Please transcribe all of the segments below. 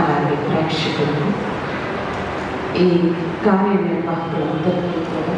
అలాగే ప్రేక్షకులకు. ఈ కార్యనిర్వాహకులందరికీ కూడా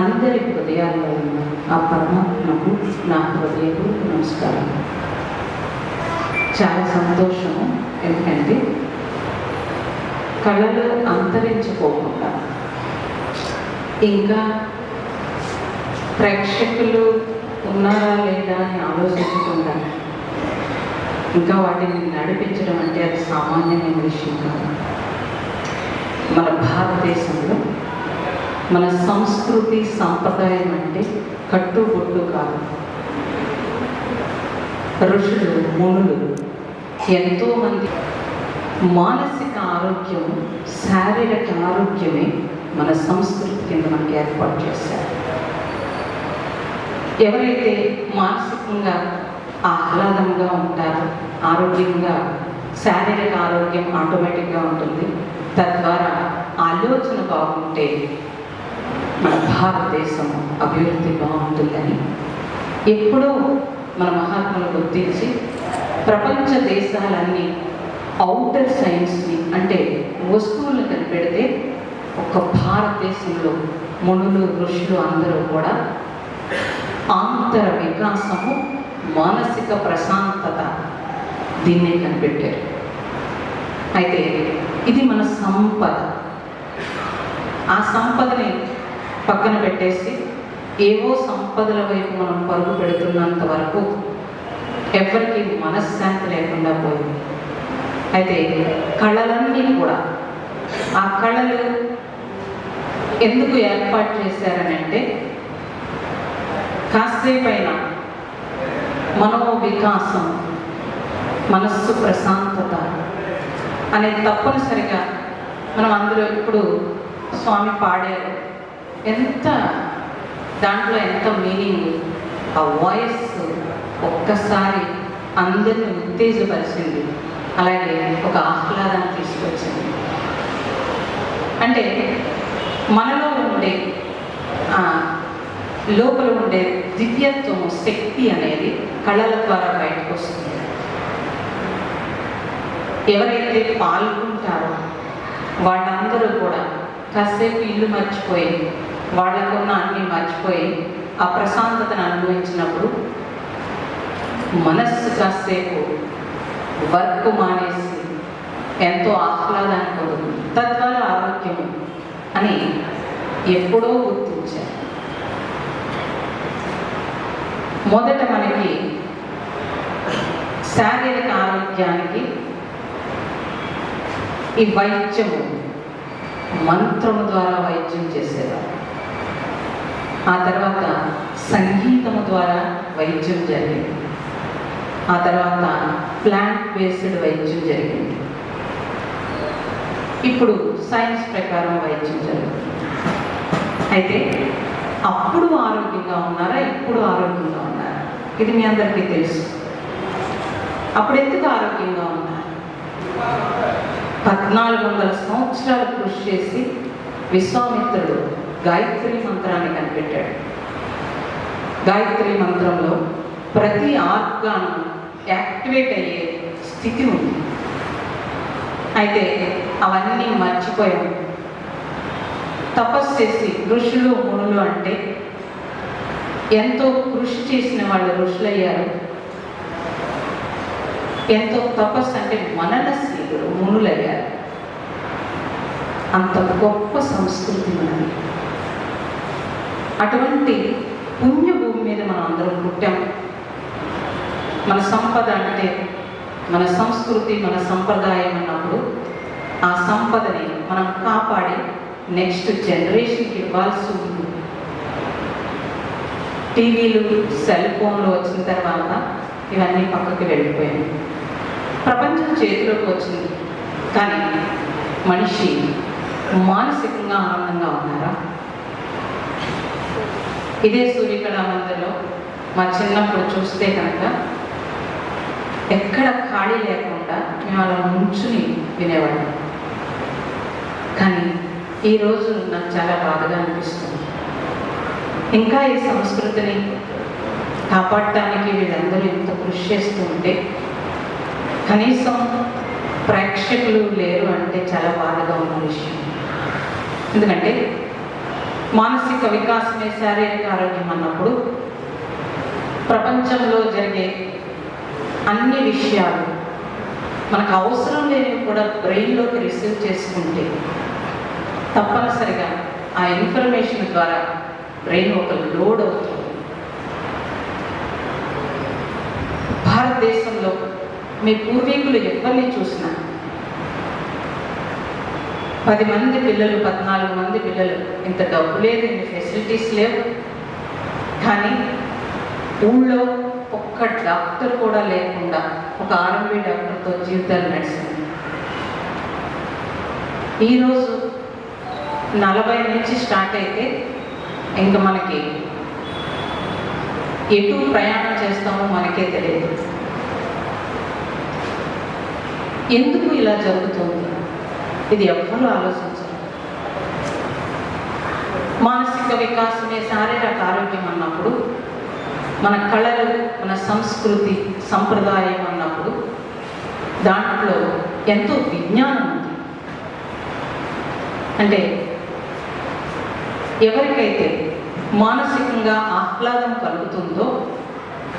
అందరి హృదయాల్లో ఉన్న ఆ పరమాత్మకు నా హృదయపు నమస్కారం. చాలా సంతోషము ఎందుకంటే కళలు అంతరించిపోకుండా ఇంకా ప్రేక్షకులు ఉన్నారా లేదా అని ఆలోచించకుండా ఇంకా వాటిని నడిపించడం అంటే అది సామాన్యమైన విషయం కాదు. మన భారతదేశంలో మన సంస్కృతి సాంప్రదాయం అంటే కట్టుబొట్టు కాదు. ఋషులు మునులు ఎంతోమంది మానసిక ఆరోగ్యం శారీరక ఆరోగ్యమే మన సంస్కృతి కింద మనకి ఏర్పాటు చేశారు. ఎవరైతే మానసికంగా ఆహ్లాదంగా ఉంటారు. ఆరోగ్యంగా శారీరక ఆరోగ్యం ఆటోమేటిక్గా ఉంటుంది. తద్వారా ఆలోచన బాగుంటే మన భారతదేశం అభివృద్ధి బాగుంటుందని ఎప్పుడో మన మహాత్ములు గుర్తించి ప్రపంచ దేశాలన్నీ అవుటర్ సైన్స్ని అంటే వస్తువులను కనిపెడితే ఒక భారతదేశంలో మునులు ఋషులు అందరూ కూడా ఆంతర వికాసము మానసిక ప్రశాంతత దీన్నే కనిపెట్టారు. అయితే ఇది మన సంపద. ఆ సంపదని పక్కన పెట్టేసి ఏవో సంపదల వైపు మనం పరుగు పెడుతున్నంత వరకు ఎవరికి మనశ్శాంతి లేకుండా పోయింది. అయితే కళలన్నీ కూడా ఆ కళలు ఎందుకు ఏర్పాటు చేశారని అంటే కాసేపైన మనో వికాసం మనస్సు ప్రశాంతత అనేది తప్పనిసరిగా మనం అందులో ఇప్పుడు స్వామి పాడారు. ఎంత దాంట్లో ఎంత మీనింగ్? ఆ వాయిస్ ఒక్కసారి అందరిని ఉత్తేజపరిచింది. అలాగే ఒక ఆహ్లాదాన్ని తీసుకొచ్చింది. అంటే మనలో ఉండే లోపల ఉండే దివ్యత్వం శక్తి అనేది కళల ద్వారా బయటకు వస్తుంది. ఎవరైతే పాల్గొంటారో వాళ్ళందరూ కూడా కాసేపు ఇల్లు మర్చిపోయి వాళ్ళకున్న అన్ని మర్చిపోయి ఆ ప్రశాంతతను అనుభవించినప్పుడు మనస్సు కాసేపు వర్క్ మానేసి ఎంతో ఆహ్లాదాన్ని పొందుతుంది. తద్వారా ఆరోగ్యము అని ఎప్పుడో గుర్తించారు. మొదట మనకి శారీరక ఆరోగ్యానికి ఈ వైద్యము మంత్రం ద్వారా వైద్యం చేసేవారు. ఆ తర్వాత సంగీతము ద్వారా వైద్యం జరిగింది. ఆ తర్వాత ప్లాంట్ బేస్డ్ వైద్యం జరిగింది. ఇప్పుడు సైన్స్ ప్రకారం వైద్యం జరుగుతుంది. అయితే అప్పుడు ఆరోగ్యంగా ఉన్నారా? ఇప్పుడు ఆరోగ్యంగా ఉన్నారా? ఇది మీ అందరికీ తెలుసు. అప్పుడు ఎందుకు ఆరోగ్యంగా ఉన్నారు? పద్నాలుగు వందల సంవత్సరాలు కృషి చేసి విశ్వామిత్రుడు గాయత్రి మంత్రాన్ని కనిపెట్టాడు. గాయత్రి మంత్రంలో ప్రతి ఆర్గాన్ యాక్టివేట్ అయ్యే స్థితి ఉంది. అయితే అవన్నీ మర్చిపోయాం. తపస్సు చేసి ఋషులు మునులు అంటే ఎంతో కృషి చేసిన వాళ్ళు ఋషులయ్యారు. ఎంతో తపస్సు అంటే మననశీలు మునులయ్యారు. అంత గొప్ప సంస్కృతి మనది. అటువంటి పుణ్యభూమి మీద మనం అందరం పుట్టాం. మన సంపద అంటే మన సంస్కృతి మన సంప్రదాయం అన్నప్పుడు ఆ సంపదని మనం కాపాడి నెక్స్ట్ జనరేషన్కి ఇవ్వాల్సి ఉంది టీవీలు సెల్ ఫోన్లు వచ్చిన తర్వాత ఇవన్నీ పక్కకి వెళ్ళిపోయాయి. ప్రపంచం చేతిలోకి వచ్చింది. కానీ మనిషి మానసికంగా ఆనందంగా ఉన్నారా? ఇదే సూర్యకళా మందిర్లో మా చిన్నప్పుడు చూస్తే కనుక ఎక్కడ ఖాళీ లేకుండా మేము అలా నుంచుని వినేవాళ్ళం. కానీ ఈరోజు నాకు చాలా బాధగా అనిపిస్తుంది. ఇంకా ఈ సంస్కృతిని కాపాడటానికి వీళ్ళందరూ ఎంత కృషి చేస్తూ ఉంటే కనీసం ప్రేక్షకులు లేరు అంటే చాలా బాధగా ఉన్న విషయం. ఎందుకంటే మానసిక వికాసమే శారీరక ఆరోగ్యం అన్నప్పుడు ప్రపంచంలో జరిగే అన్ని విషయాలు మనకు అవసరం లేనివి కూడా బ్రెయిన్లోకి రిసీవ్ చేసుకుంటే తప్పనిసరిగా ఆ ఇన్ఫర్మేషన్ ద్వారా బ్రెయిన్ ఒక లోడ్ అవుతుంది. భారతదేశంలో మీ పూర్వీకులు ఎవరిని చూసినా పది మంది పిల్లలు పద్నాలుగు మంది పిల్లలు ఇంత డబ్బు లేదు ఇన్ని ఫెసిలిటీస్ లేవు. కానీ ఊళ్ళో ఒక్క డాక్టర్ కూడా లేకుండా ఒక ఆర్ఎంబీ డాక్టర్తో జీవితాలు నడిచింది. ఈరోజు నలభై నుంచి స్టార్ట్ అయితే ఇంకా మనకి ఎటు ప్రయాణం చేస్తామో మనకే తెలియదు. ఎందుకు ఇలా జరుగుతుంది? ఇది ఎవ్వరూ ఆలోచించరు. మానసిక వికాసమే శారీరక ఆరోగ్యం అన్నప్పుడు మన కళలు మన సంస్కృతి సంప్రదాయం అన్నప్పుడు దాంట్లో ఎంతో విజ్ఞానం ఉంది. అంటే ఎవరికైతే మానసికంగా ఆహ్లాదం కలుగుతుందో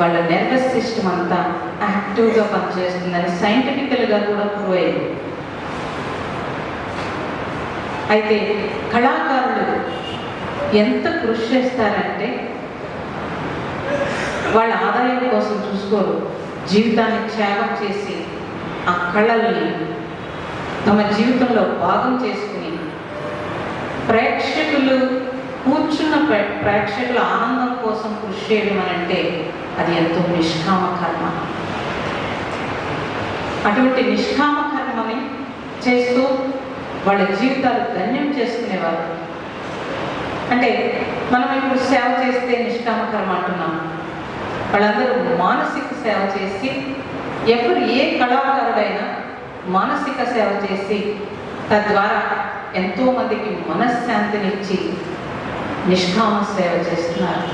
వాళ్ళ నర్వస్ సిస్టమ్ అంతా యాక్టివ్గా పనిచేస్తుందని సైంటిఫికల్గా కూడా ప్రూవ్ అయింది. అయితే కళాకారులు ఎంత కృషి చేస్తారంటే వాళ్ళ ఆదాయం కోసం చూసుకోరు. జీవితాన్ని త్యాగం చేసి ఆ కళల్ని తమ జీవితంలో భాగం చేసుకుని ప్రేక్షకులు కూర్చున్న ప్రే- ప్రేక్షకుల ఆనందం కోసం కృషి చేయడం అని అంటే అది ఎంతో నిష్కామ కర్మ అటువంటి నిష్కామ కర్మని చేస్తూ వాళ్ళ జీవితాలు ధన్యం చేసుకునేవారు. అంటే మనం ఇప్పుడు సేవ చేస్తే నిష్కామ కర్మ అంటున్నాం. వాళ్ళందరూ మానసిక సేవ చేసి ఎవరు ఏ కళాకారుడైనా మానసిక సేవ చేసి తద్వారా ఎంతో మందికి మనశ్శాంతినిచ్చి నిష్కామ సేవ చేస్తున్నారు.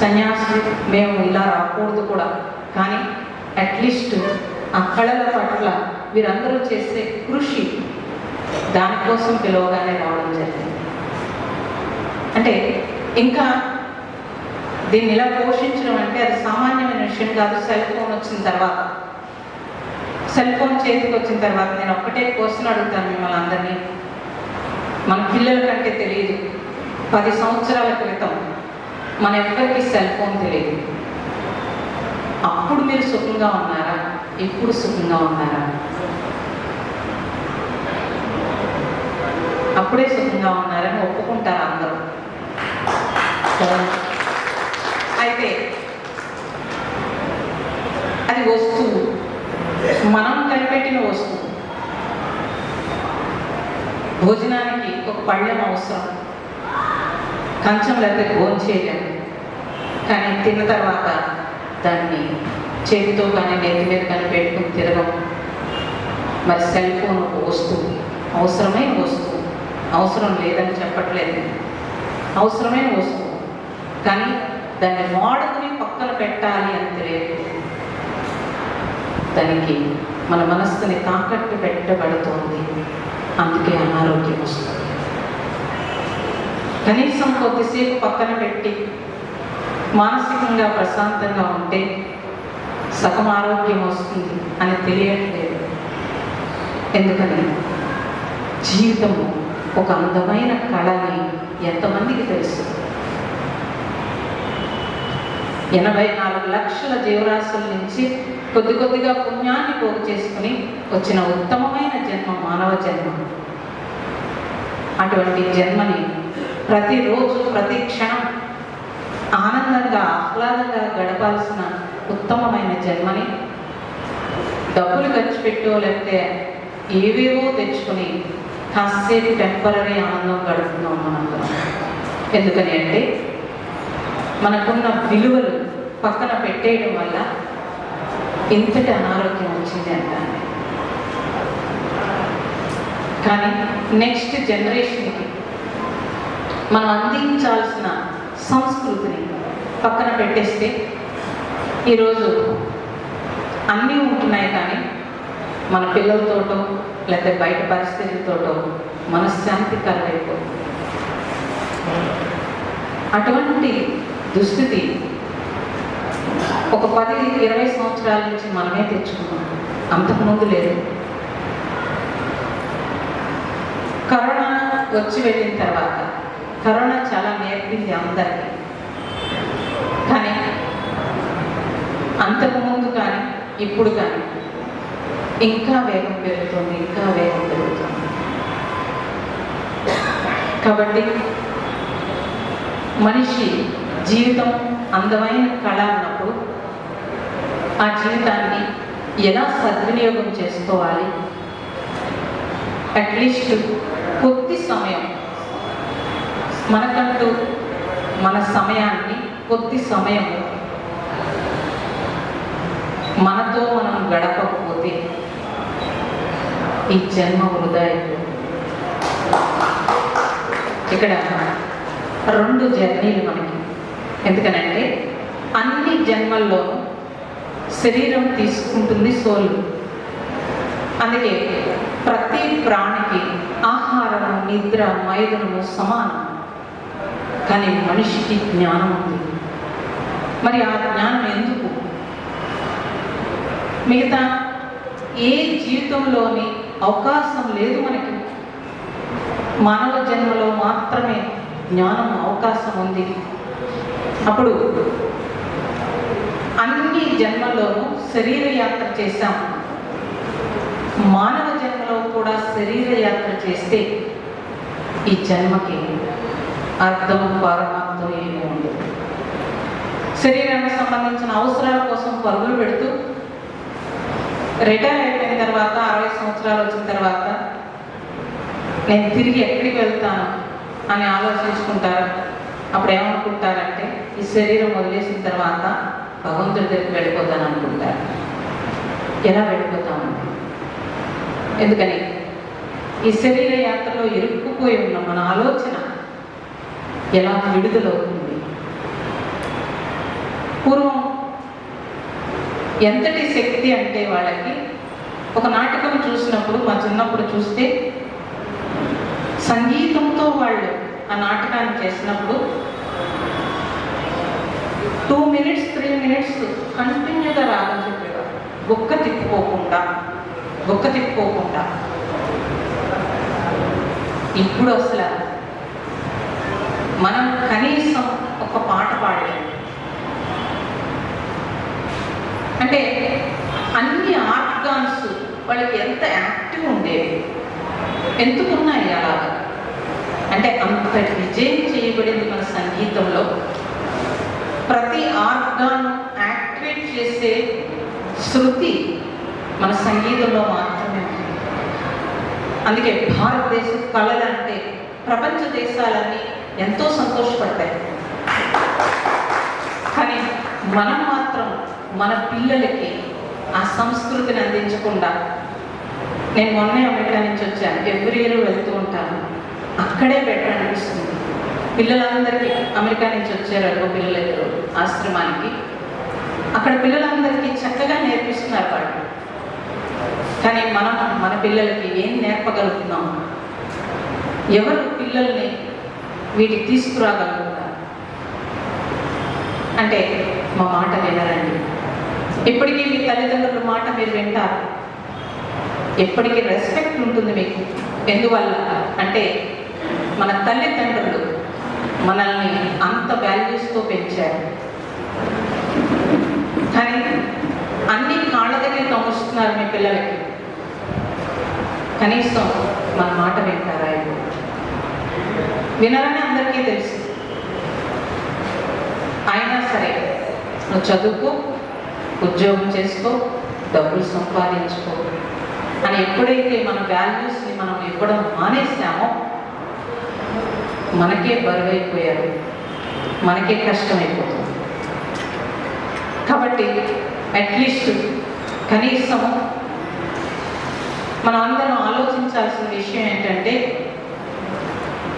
సన్యాసి మేము ఇలా రాకూడదు కూడా. కానీ అట్లీస్ట్ ఆ కళల పట్ల వీరందరూ చేసే కృషి దానికోసం పిలవగానే రావడం జరిగింది. అంటే ఇంకా దీన్ని ఇలా పోషించడం అంటే అది సామాన్యమైన విషయం కాదు. సెల్ ఫోన్ వచ్చిన తర్వాత సెల్ ఫోన్ చేతికి వచ్చిన తర్వాత నేను ఒక్కటే క్వశ్చన్ అడుగుతాను మిమ్మల్ని అందరినీ. మన పిల్లల కంటే తెలియదు. పది సంవత్సరాల క్రితం మన ఎవ్వరికి సెల్ ఫోన్ తెలియదు. అప్పుడు మీరు సుఖంగా ఉన్నారా? ఇప్పుడు సుఖంగా ఉన్నారా? అప్పుడే సుఖంగా ఉన్నారని ఒప్పుకుంటారు అందరూ? అయితే అది వస్తువు. మనం కనిపెట్టిన వస్తువు. భోజనానికి ఒక పళ్ళెం అవసరం. కంచం లేకపోతే భోజనం చేయలేము కానీ తిన్న తర్వాత దాన్ని చేతితో కానీ నెత్తి మీద కానీ పెట్టుకుని తిరగం మరి సెల్ ఫోన్ ఒక వస్తువు. అవసరమైన వస్తువు. అవసరం లేదని చెప్పట్లేదు. అవసరమైన వస్తువు. కానీ దాన్ని వాడుకుని పక్కన పెట్టాలి అని తెలియదు దానికి మన మనస్సుని తాకట్టు పెట్టబడుతోంది. అందుకే అనారోగ్యం వస్తుంది. కనీసం కొద్దిసేపు పక్కన పెట్టి మానసికంగా ప్రశాంతంగా ఉంటే సగం ఆరోగ్యం వస్తుంది అని తెలియట్లేదు. ఎందుకని? జీవితము ఒక అందమైన కళని ఎంతమందికి తెలుసు? ఎనభై నాలుగు లక్షల జీవరాశుల నుంచి కొద్ది కొద్దిగా పుణ్యాన్ని పోగు చేసుకుని వచ్చిన ఉత్తమమైన జన్మ మానవ జన్మ. అటువంటి జన్మని ప్రతిరోజు ప్రతి క్షణం ఆనందంగా ఆహ్లాదంగా గడపాల్సిన ఉత్తమమైన జన్మని డబ్బులు ఖర్చు పెట్టో లేకపోతే ఏవేవో తెచ్చుకొని కాసేపు టెంపరీ ఆనందం గడుపుతున్నాం మనందరం. ఎందుకని అంటే మనకున్న విలువలు పక్కన పెట్టేయడం వల్ల ఇంతటి అనారోగ్యం వచ్చింది అంటాను. కానీ నెక్స్ట్ జనరేషన్కి మనం అందించాల్సిన సంస్కృతిని పక్కన పెట్టేస్తే ఈరోజు అన్నీ ఉంటున్నాయి కానీ మన పిల్లలతోటో లేకపోతే బయట పరిస్థితులతోటో మనశ్శాంతి కలవైపోతుంది అటువంటి దుస్థితి ఒక పది ఇరవై సంవత్సరాల నుంచి మనమే తెచ్చుకున్నాం. అంతకుముందు లేదు. కరోనా వచ్చి వెళ్ళిన తర్వాత కరోనా చాలా నేర్పింది అందరికీ. కానీ అంతకుముందు కానీ ఇప్పుడు కానీ ఇంకా వేగం పెరుగుతుంది ఇంకా వేగం పెరుగుతుంది. కాబట్టి మనిషి జీవితం అందమైన కళ అన్నప్పుడు ఆ జీవితాన్ని ఎలా సద్వినియోగం చేసుకోవాలి? అట్లీస్ట్ కొద్ది సమయం మనకంటూ మన సమయాన్ని కొద్ది సమయం మనతో మనం గడపకపోతే ఈ జన్మ వృధా ఇక్కడ రెండు జర్నీలు మనకి. ఎందుకనంటే అన్ని జన్మల్లో శరీరం తీసుకుంటుంది సోలు. అందుకే ప్రతి ప్రాణికి ఆహారము నిద్ర మైదనము సమానం. కానీ మనిషికి జ్ఞానం ఉంది. మరి ఆ జ్ఞానం ఎందుకు? మిగతా ఏ జీవితంలోని అవకాశం లేదు మనకి. మానవ జన్మలో మాత్రమే జ్ఞానం అవకాశం ఉంది. అప్పుడు అన్ని జన్మల్లోనూ శరీర యాత్ర చేశాం. మానవ జన్మలో కూడా శరీర యాత్ర చేస్తే ఈ జన్మకి అర్థం పరమార్థం ఏమీ ఉండదు. శరీరానికి సంబంధించిన అవసరాల కోసం పరుగులు పెడుతూ రిటైర్ అయిపోయిన తర్వాత అరవై సంవత్సరాలు వచ్చిన తర్వాత నేను తిరిగి ఎక్కడికి వెళ్తాను అని ఆలోచించుకుంటారు? అప్పుడు ఏమనుకుంటారంటే ఈ శరీరం వదిలేసిన తర్వాత భగవంతుడి దగ్గరికి వెళ్ళిపోతాను అనుకుంటారు ఎలా వెళ్ళిపోతామండి ఎందుకని? ఈ శరీర యాత్రలో ఇరుక్కుపోయి ఉన్న మన ఆలోచన ఎలా విడుదలవుతుంది పూర్వం ఎంతటి శక్తి అంటే వాళ్ళకి ఒక నాటకం చూసినప్పుడు మా చిన్నప్పుడు చూస్తే సంగీతంతో వాళ్ళు ఆ నాటకాన్ని చేసినప్పుడు టూ మినిట్స్ త్రీ మినిట్స్ కంటిన్యూగా రాదని చెప్పేవారు. బొక్క తిప్పుకోకుండా బొక్క తిప్పుకోకుండా. ఇప్పుడు అసలు మనం కనీసం ఒక పాట పాడలేము అంటే అన్ని ఆర్గాన్స్ వాళ్ళకి ఎంత యాక్టివ్ ఉండేవి? ఎందుకున్నాయి అలాగా? అంటే అంతటి విజయం చేయబడింది మన సంగీతంలో ప్రతి ఆర్గాన్ యాక్టివేట్ చేసే శృతి మన సంగీతంలో మాత్రమే ఉంది అందుకే భారతదేశ కళలు అంటే ప్రపంచ దేశాలన్నీ ఎంతో సంతోషపడతాయి. కానీ మనం మాత్రం మన పిల్లలకి ఆ సంస్కృతిని అందించకుండా నేను మొన్నే అమెరికా నుంచి వచ్చాను. ఎవ్రీ ఇయర్ వెళ్తూ ఉంటాను. అక్కడే బెటర్ అనిపిస్తుంది. పిల్లలందరికీ అమెరికా నుంచి వచ్చారు అనుకో పిల్లలు ఆశ్రమానికి. అక్కడ పిల్లలందరికీ చక్కగా నేర్పిస్తున్నారు వాళ్ళు. కానీ మనం మన పిల్లలకి ఏం నేర్పగలుగుతున్నాం? ఎవరు పిల్లల్ని వీటికి తీసుకురాగలుగుతారు? అంటే మా మాట వినరండి. ఇప్పటికీ మీ తల్లిదండ్రుల మాట మీరు వింటారు. ఎప్పటికీ రెస్పెక్ట్ ఉంటుంది మీకు. ఎందువల్ల? అంటే మన తల్లిదండ్రులు మనల్ని అంత వాల్యూస్తో పెంచారు. కానీ అన్ని కాళ్ళ దగ్గర మీ పిల్లలకి. కనీసం మన మాట వింటారా ఇప్పుడు వినరని అందరికీ తెలుసు. అయినా సరే నువ్వు చదువుకో ఉద్యోగం చేసుకో డబ్బులు సంపాదించుకో అని ఎప్పుడైతే మన వాల్యూస్ని మనం ఇవ్వడం మానేసామో మనకే బరువైపోయారు. మనకే కష్టమైపోతుంది. కాబట్టి అట్లీస్ట్ కనీసం మనం అందరం ఆలోచించాల్సిన విషయం ఏంటంటే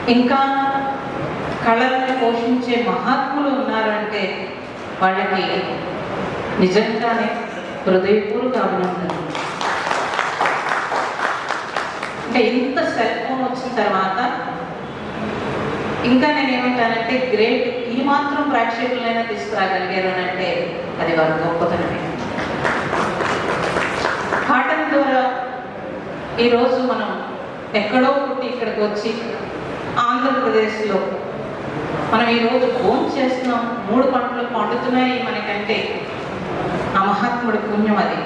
ఇంకా కళలను పోషించే మహాత్ములు ఉన్నారంటే వాళ్ళకి నిజంగానే హృదయపూర్వక అభినందనలు. అంటే ఇంత సెల్ ఫోన్ వచ్చిన తర్వాత ఇంకా నేను ఏమంటానంటే గ్రేట్ ఈ మాత్రం ప్రేక్షకులైనా తీసుకురాగలిగారు అని అంటే అది వారి గొప్పతనమే. కాటన్ ద్వారా ఈరోజు మనం ఎక్కడో పుట్టి ఇక్కడికి వచ్చి ఆంధ్రప్రదేశ్లో మనం ఈరోజు భోజనం చేస్తున్నాం. మూడు పంటలు పండుతున్నాయి మనకంటే. ఆ మహాత్ముడి పుణ్యం అది.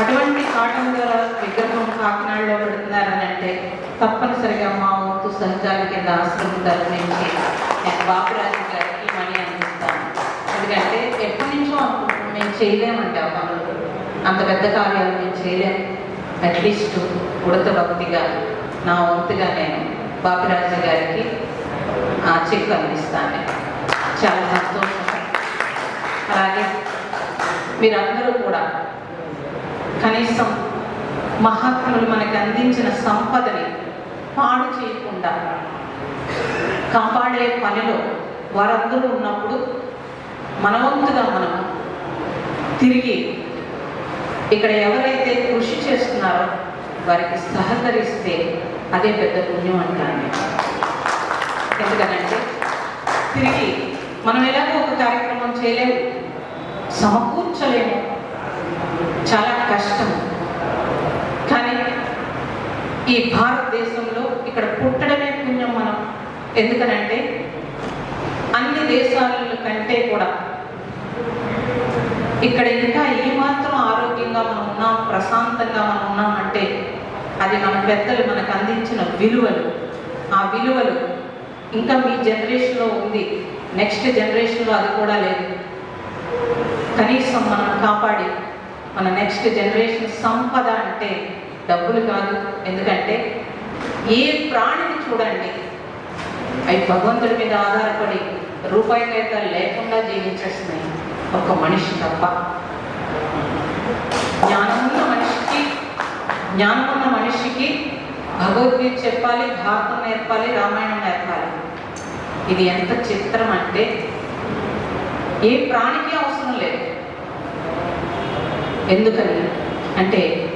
అటువంటి కాటన్ ద్వారా విగ్రహం కాకినాడలో పెడుతున్నారని అంటే తప్పనిసరిగా మా సహకారి కింద ఆశ్రమం తరఫు నుంచి నేను బాబురాజు గారికి మనీ అందిస్తాను. ఎందుకంటే ఎప్పటి నుంచో మేము చేయలేమంటే ఆ పనులు. అంత పెద్ద కార్యాలు మేము చేయలేము అట్లీస్ట్ ఉడత భక్తిగా నా వంతుగా నేను బాపిరాజు గారికి ఆ చెక్ అందిస్తాను. చాలా సంతోషం. అలాగే మీరందరూ కూడా కనీసం మహాత్ములు మనకి అందించిన సంపదని పాడు చేయకుండా కాపాడే పనిలో వారందరూ ఉన్నప్పుడు మనవంతుగా మనం తిరిగి ఇక్కడ ఎవరైతే కృషి చేస్తున్నారో వారికి సహకరిస్తే అదే పెద్ద పుణ్యం అంటాను ఎందుకనంటే తిరిగి మనం ఎలాగో ఒక కార్యక్రమం చేయలేము సమకూర్చలేము. చాలా కష్టం. ఈ భారతదేశంలో ఇక్కడ పుట్టడమే పుణ్యం మనం. ఎందుకనంటే అన్ని దేశాల కంటే కూడా ఇక్కడ ఇంకా ఏమాత్రం ఆరోగ్యంగా మనం ఉన్నాం ప్రశాంతంగా మనం ఉన్నాం అంటే అది మన పెద్దలు మనకు అందించిన విలువలు. ఆ విలువలు ఇంకా మీ జనరేషన్లో ఉంది. నెక్స్ట్ జనరేషన్లో అది కూడా లేదు. కనీసం మనం కాపాడి మన నెక్స్ట్ జనరేషన్ సంపద అంటే డబ్బులు కాదు. ఎందుకంటే ఏ ప్రాణిని చూడండి. అవి భగవంతుడి మీద ఆధారపడి రూపాయి కాగితాలు లేకుండా జీవించేస్తున్నాయి. ఒక మనిషి తప్ప. జ్ఞానమున్న మనిషికి జ్ఞానమున్న మనిషికి భగవద్గీత చెప్పాలి భారతం నేర్పాలి రామాయణం నేర్పాలి. ఇది ఎంత చిత్రం అంటే ఏ ప్రాణికి అవసరం లేదు. ఎందుకని? అంటే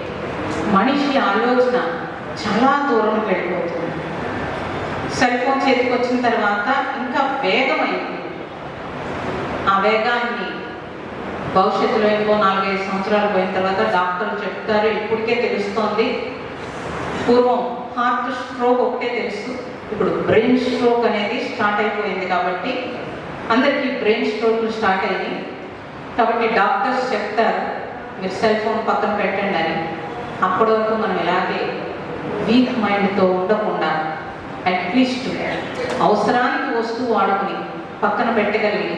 మనిషి ఆలోచన చాలా దూరం వెళ్ళిపోతుంది. సెల్ ఫోన్ చేతికి వచ్చిన తర్వాత ఇంకా వేగమైంది ఆ వేగాన్ని భవిష్యత్తులో ఇంకో నాలుగైదు సంవత్సరాలు పోయిన తర్వాత డాక్టర్లు చెప్తారు ఇప్పటికే తెలుస్తోంది. పూర్వం హార్ట్ స్ట్రోక్ ఒకటే తెలుసు. ఇప్పుడు బ్రెయిన్ స్ట్రోక్ అనేది స్టార్ట్ అయిపోయింది కాబట్టి అందరికీ బ్రెయిన్ స్ట్రోక్లు స్టార్ట్ అయ్యాయి కాబట్టి డాక్టర్స్ చెప్తారు మీరు సెల్ ఫోన్ పక్కన పెట్టండి అని. అప్పటి వరకు మనం ఇలాగే వీక్ మైండ్తో ఉండకుండా అట్లీస్ట్ అవసరానికి వస్తువు వాడుకుని పక్కన పెట్టగలిగి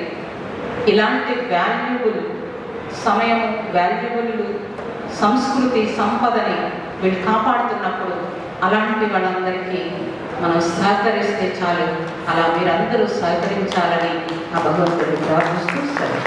ఇలాంటి వాల్యుబుల్ సమయం వాల్యుబుల్ సంస్కృతి సంపదని వీళ్ళు కాపాడుతున్నప్పుడు అలాంటి వాళ్ళందరికీ మనం సహకరిస్తే చాలు. అలా మీరందరూ సహకరించాలని ఆ భగవంతుడు ప్రార్థిస్తూ సరే